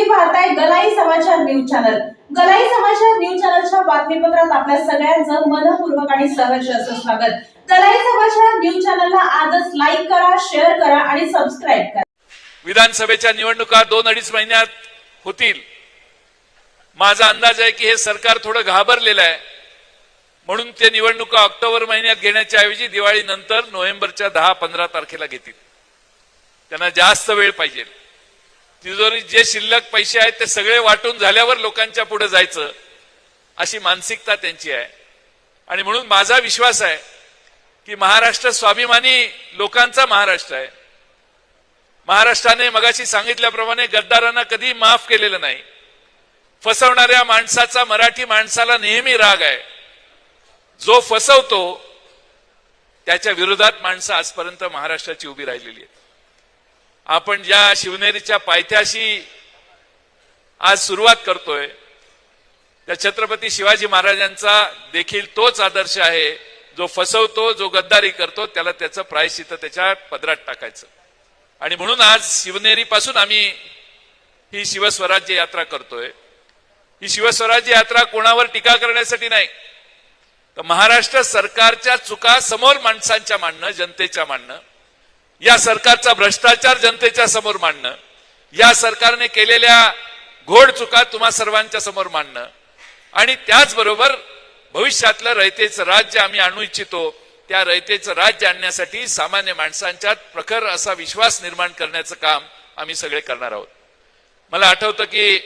तुम्ही पाहताय गलाई समाचार न्यूज चॅनल. गलाई समाचार न्यूज चॅनलच्या बातमीपत्रात आपल्या सगळ्यांचं मनपूर्वक आणि सहर्ष असं स्वागत. गलाई समाचार न्यूज चॅनलला आजच लाईक करा शेअर करा आणि सबस्क्राईब करा. विधानसभेच्या निवडणुका दोन अडीच महिन्यात होतील. माझा अंदाज आहे की हे सरकार थोडं घाबरलेलं आहे. म्हणून ते निवडणुका ऑक्टोबर महिन्यात घेण्याच्या ऐवजी दिवाळीनंतर नोव्हेंबरच्या दहा पंधरा तारखेला घेतील. त्यांना जास्त वेळ पाहिजे. तिजोरीत जे शिल्लक पैसे आहेत ते सगळे वाटून झाल्यावर लोकांच्या पुढे जायचं अशी मानसिकता त्यांची आहे. आणि म्हणून माझा विश्वास आहे की महाराष्ट्र स्वाभिमानी लोकांचा महाराष्ट्र आहे. महाराष्ट्राने मगाशी सांगितल्याप्रमाणे गद्दारांना कधी माफ केलेलं नाही. फसवणाऱ्या माणसाचा मराठी माणसाला नेहमी राग आहे. जो फसवतो त्याच्या विरोधात माणसं आजपर्यंत महाराष्ट्राची उभी राहिलेली आहेत. आपण ज्या शिवनेरीच्या पायथ्याशी आज सुरुवात करतोय त्या छत्रपती शिवाजी महाराजांचा देखील तोच आदर्श आहे. जो फसवतो जो गद्दारी करतो त्याला त्याचं प्रायश्चित त्याच्या पदरात टाकायचं. आणि म्हणून आज शिवनेरी पासून आम्ही ही शिवस्वराज्य यात्रा करतोय. ही शिवस्वराज्य यात्रा कोणावर टीका करण्यासाठी नाही. तर महाराष्ट्र सरकारच्या चुका समोर माणसांच्या मांडणं जनतेच्या मांडणं या सरकारचा भ्रष्टाचार जनतेच्या समोर मांडणं या सरकारने केलेल्या घोड चुका तुम्हा सर्वांच्या समोर मांडणं. आणि त्याचबरोबर भविष्यातलं रयतेचं राज्य आम्ही आणू इच्छितो त्या रयतेचं राज्य आणण्यासाठी सामान्य माणसांच्यात प्रखर असा विश्वास निर्माण करण्याचं काम आम्ही सगळे करणार आहोत. मला आठवतं की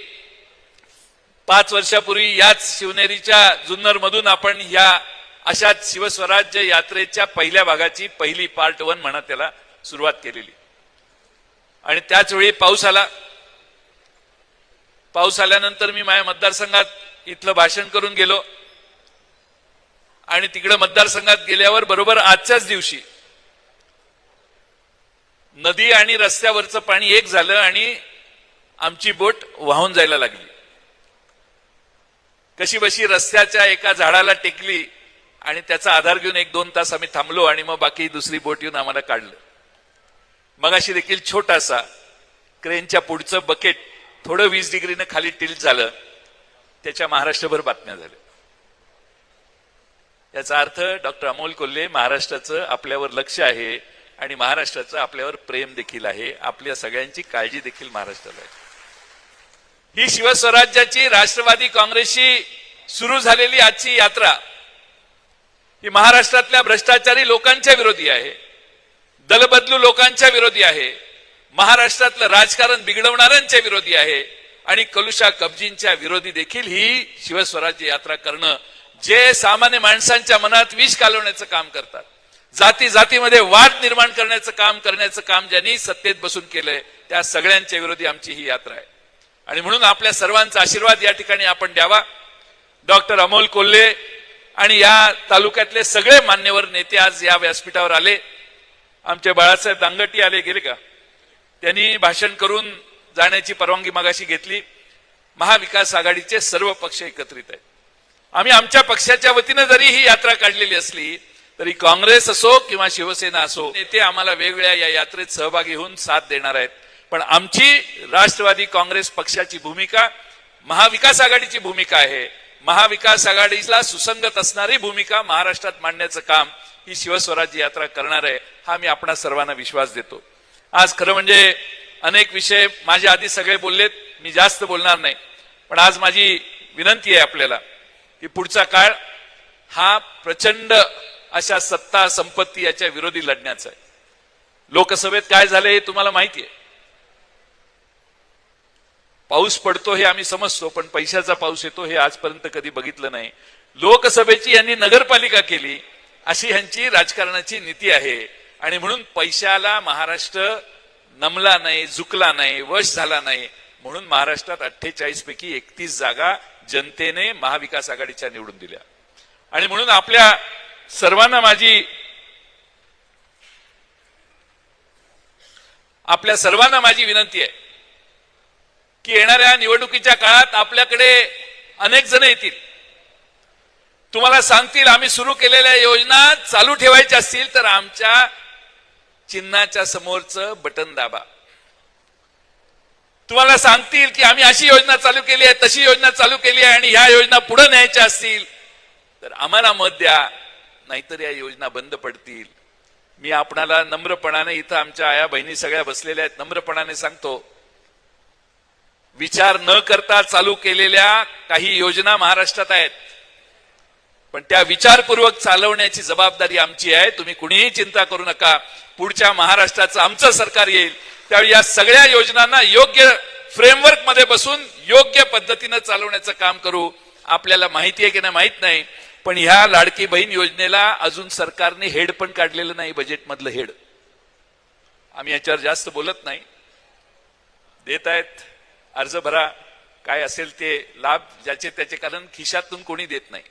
पाच वर्षापूर्वी याच शिवनेरीच्या जुन्नर मधून आपण या अशाच शिवस्वराज्य यात्रेच्या पहिल्या भागाची पहिली पार्ट वन म्हणा त्याला सुरुवात केलेली. आणि त्याच वेळी पाऊस आला. पाऊस आल्यानंतर मी माझ्या मतदारसंघात इथलं भाषण करून गेलो. आणि तिकडे मतदारसंघात गेल्यावर बरोबर आजच्याच दिवशी नदी आणि रस्त्यावरचं पाणी एक झालं आणि आमची बोट वाहून जायला लागली. कशी बशी रस्त्याच्या एका झाडाला टेकली आणि त्याचा आधार घेऊन एक दोन तास आम्ही थांबलो आणि मग बाकी दुसरी बोट येऊन आम्हाला काढलं. मगाशी देखील छोटासा क्रेनच्या पुढचं बकेट थोडं वीस डिग्रीनं खाली टिल्ट झालं. त्याच्या महाराष्ट्रभर बातम्या झाल्या. याचा अर्थ डॉक्टर अमोल कोल्हे महाराष्ट्राचं आपल्यावर लक्ष आहे आणि महाराष्ट्राचं आपल्यावर प्रेम देखील आहे. आपल्या सगळ्यांची काळजी देखील महाराष्ट्राला आहे. ही शिवस्वराज्याची राष्ट्रवादी काँग्रेसची सुरू झालेली आजची यात्रा ही महाराष्ट्रातल्या भ्रष्टाचारी लोकांच्या विरोधी आहे. दलबदलू लोकांच्या विरोधी आहे. महाराष्ट्रातलं राजकारण बिघडवणाऱ्यांच्या विरोधी आहे. आणि कलुषा कब्जींच्या विरोधी देखील ही शिवस्वराज्य यात्रा करणं जे सामान्य माणसांच्या मनात विष कालवण्याचं काम करतात. जाती जातीमध्ये वाद निर्माण करण्याचं काम करण्याचं काम ज्यांनी सत्तेत बसून केलंय त्या सगळ्यांच्या विरोधी आमची ही यात्रा आहे. आणि म्हणून आपल्या सर्वांचा आशीर्वाद या ठिकाणी आपण द्यावा. डॉक्टर अमोल कोल्हे आणि या तालुक्यातले सगळे मान्यवर नेते आज या व्यासपीठावर आले. आमचे बाळासाहेब दांगटी आले गेले का? त्यांनी भाषण करून जाण्याची परवानगी मागाशी घेतली. महाविकास आघाडीचे सर्व पक्ष एकत्रित आहेत. आम्ही आमच्या पक्षाच्या वतीनं जरी ही यात्रा काढलेली असली तरी काँग्रेस असो किंवा शिवसेना असो नेते आम्हाला वेगवेगळ्या या यात्रेत सहभागी होऊन साथ देणार आहेत. पण आमची राष्ट्रवादी काँग्रेस पक्षाची भूमिका महाविकास आघाडीची भूमिका आहे. महाविकास आघाडीला सुसंगत असणारी भूमिका महाराष्ट्रात मांडण्याचं काम ही शिवस्वराज्य यात्रा करणार आहे हा मी आपणा सर्वांना विश्वास देतो. आज खरं म्हणजे अनेक विषय माझ्या आधी सगळे बोललेत मी जास्त बोलणार नाही पण आज माझी विनंती आहे आपल्याला की पुढचा काळ हा प्रचंड अशा सत्ता संपत्ती याच्या विरोधी लढण्याचा आहे. लोकसभेत काय झाले हे तुम्हाला माहिती आहे. पाऊस पडतो हे आम्ही समजतो पण पैशाचा पाऊस येतो हे आजपर्यंत कधी बघितलं नाही. लोकसभेची यांनी नगरपालिका केली अशी ह्यांची राजकारणाची नीती आहे. आणि म्हणून पैशाला महाराष्ट्र नमला नाही झुकला नाही वश झाला नाही म्हणून महाराष्ट्रात अठ्ठेचाळीस पैकी एकतीस जागा जनतेने महाविकास आघाडीच्या निवडून दिल्या. आणि म्हणून आपल्या सर्वांना माझी आपल्या सर्वांना माझी विनंती आहे. की येणाऱ्या निवडणुकीच्या काळात आपल्याकडे अनेक जण येतील. तुम्हाला सांगतील आम्ही सुरू केलेल्या योजना चालू ठेवायच्या असतील तर आमच्या चिन्हाच्या समोरचं बटन दाबा. तुम्हाला सांगतील की आम्ही अशी योजना चालू केली आहे तशी योजना चालू केली आहे आणि ह्या योजना पुढे न्यायच्या असतील तर आम्हाला मत द्या नाहीतर या योजना बंद पडतील. मी आपणाला नम्रपणाने इथं आमच्या आया बहिणी सगळ्या बसलेल्या आहेत नम्रपणाने सांगतो विचार न करता चालू केलेल्या काही योजना महाराष्ट्रात आहेत. पण त्या विचारपूर्वक चालवण्याची जबाबदारी आमची आहे. तुम्ही कुणीही चिंता करू नका. पुढच्या महाराष्ट्राचं आमचं सरकार येईल. त्यावेळी या सगळ्या योजनांना योग्य फ्रेमवर्कमध्ये बसून योग्य पद्धतीनं चालवण्याचं काम करू. आपल्याला माहिती आहे की नाही माहीत नाही. पण ह्या लाडकी बहीण योजनेला अजून सरकारने हेड पण काढलेलं नाही बजेटमधलं हेड. आम्ही याच्यावर जास्त बोलत नाही. देत आहेत. अर्ज भरा काय असेल ते लाभ ज्याचे त्याचे कारण खिशातून कोणी देत नाही.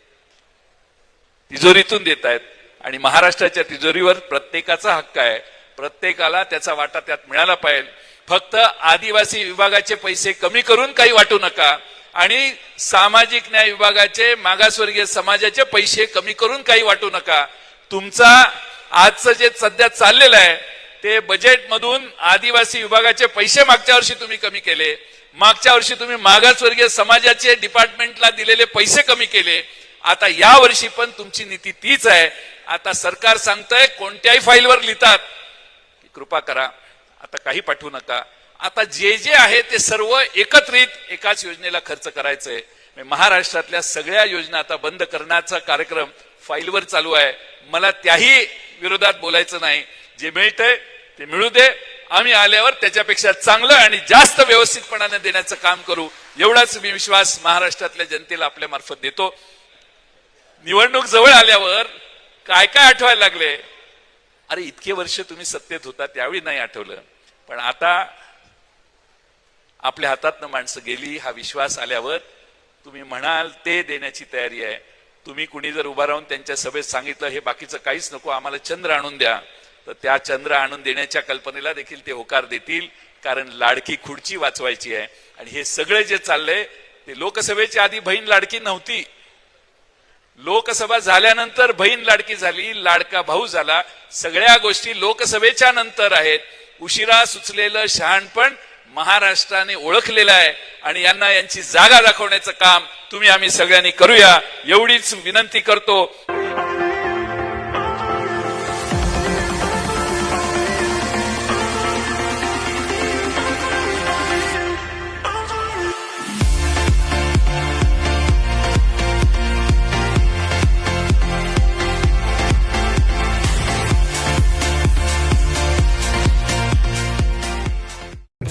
तिजोरीतून देत आहेत. आणि महाराष्ट्राच्या तिजोरीवर प्रत्येकाचा हक्क आहे. प्रत्येकाला त्याचा वाटा त्यात मिळाला पाहिजे. फक्त आदिवासी विभागाचे पैसे कमी करून काही वाटू नका. आणि सामाजिक न्याय विभागाचे मागासवर्गीय समाजाचे पैसे कमी करून काही वाटू नका. तुमचा आजचं जे सध्या चाललेलं आहे ते बजेटमधून आदिवासी विभागाचे पैसे मागच्या वर्षी तुम्ही कमी केले. मागच्या वर्षी तुम्ही मागासवर्गीय समाजाचे डिपार्टमेंटला दिलेले पैसे कमी केले. आता या वर्षी पण तुमची नीती तीच आहे. आता सरकार सांगतंय कोणत्याही फाईलवर लिहितात. कृपा करा. आता काही पाठवू नका. आता जे जे आहे ते सर्व एकत्रित एकाच योजनेला खर्च करायचंय. महाराष्ट्रातल्या सगळ्या योजना आता बंद करण्याचा कार्यक्रम फाईलवर चालू आहे. मला त्याही विरोधात बोलायचं नाही. जे मिळतंय ते मिळू दे. आम्ही आल्यावर त्याच्यापेक्षा चांगलं आणि जास्त व्यवस्थितपणाने देण्याचं काम करू. एवढाच मी विश्वास महाराष्ट्रातल्या जनतेला आपल्या मार्फत देतो. निवडणूक जवळ आल्यावर काय काय आठवायला लागले? अरे इतके वर्ष तुम्ही सत्तेत होता त्यावेळी नाही आठवलं. पण आता आपल्या हातातनं माणसं गेली हा विश्वास आल्यावर तुम्ही म्हणाल ते देण्याची तयारी आहे. तुम्ही कुणी जर उभा राहून त्यांच्या सभेत सांगितलं हे बाकीचं काहीच नको आम्हाला चंद्र आणून द्या. तर त्या चंद्र आणून देण्याच्या कल्पनेला देखील ते होकार देतील कारण लाडकी खुर्ची वाचवायची आहे. आणि हे सगळे जे चाललंय ते लोकसभेच्या आधी बहीण लाडकी नव्हती. लोकसभा झाल्यानंतर बहीण लाडकी झाली लाडका भाऊ झाला. सगळ्या गोष्टी लोकसभेच्या नंतर आहेत. उशिरा सुचलेलं शहाणपण महाराष्ट्राने ओळखलेलं आहे. आणि यांना यांची जागा दाखवण्याचं काम तुम्ही आम्ही सगळ्यांनी करूया. एवढीच विनंती करतो.